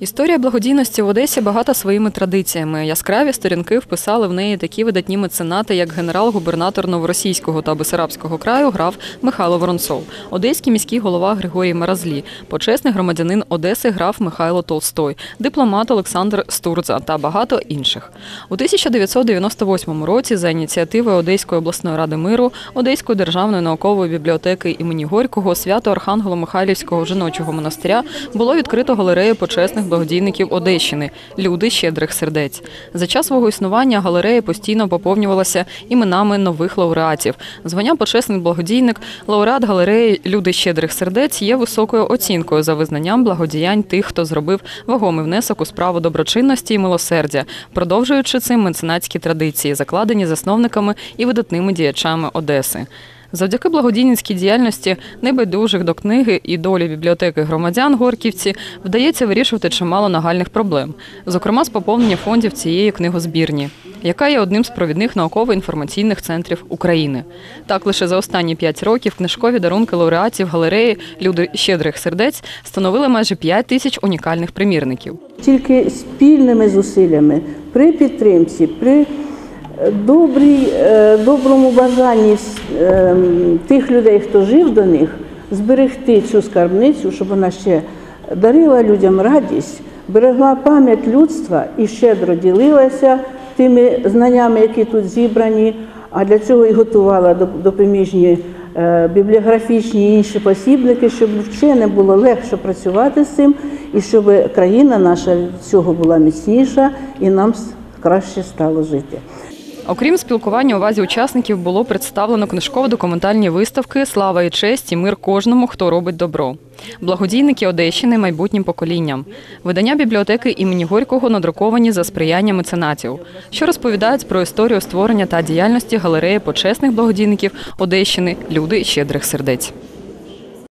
Історія благодійності в Одесі багата своїми традиціями. Яскраві сторінки вписали в неї такі видатні меценати, як генерал-губернатор Новоросійського та Бесарабського краю граф Михайло Воронцов, одеський міський голова Григорій Маразлі, почесний громадянин Одеси граф Михайло Толстой, дипломат Олександр Стурза та багато інших. У 1998 році за ініціативи Одеської обласної ради миру, Одеської державної наукової бібліотеки імені Горького, свято Архангело Михайлівського жіночого монастиря було відкрито галерею почесних благодійників Одещини Люди щедрих сердець. За час свого існування галерея постійно поповнювалася іменами нових лауреатів. Звання почесний благодійник, лауреат галереї Люди щедрих сердець є високою оцінкою за визнанням благодіянь тих, хто зробив вагомий внесок у справу доброчинності і милосердя, продовжуючи цим меценатські традиції, закладені засновниками і видатними діячами Одеси. Завдяки благодійницькій діяльності небайдужих до книги і долі бібліотеки громадян Горківці вдається вирішувати чимало нагальних проблем, зокрема з поповнення фондів цієї книгозбірні, яка є одним з провідних науково-інформаційних центрів України. Так, лише за останні п'ять років книжкові дарунки лауреатів галереї Люди щедрих сердець становили майже 5 тисяч унікальних примірників. Тільки спільними зусиллями, при підтримці, при добрій, е, доброму бажанні е, тих людей, хто жив до них, зберегти цю скарбницю, щоб вона ще дарила людям радість, берегла пам'ять людства і щедро ділилася тими знаннями, які тут зібрані, а для цього і готувала доп- допоміжні е, бібліографічні і інші посібники, щоб вченим було легше працювати з цим, і щоб країна наша від цього була міцніша і нам краще стало жити. Окрім спілкування, у вазі учасників було представлено книжково-документальні виставки Слава і честь і мир кожному, хто робить добро. Благодійники Одещини майбутнім поколінням. Видання бібліотеки імені Горького надруковані за сприяння меценатів, що розповідають про історію створення та діяльності галереї почесних благодійників Одещини Люди щедрих сердець.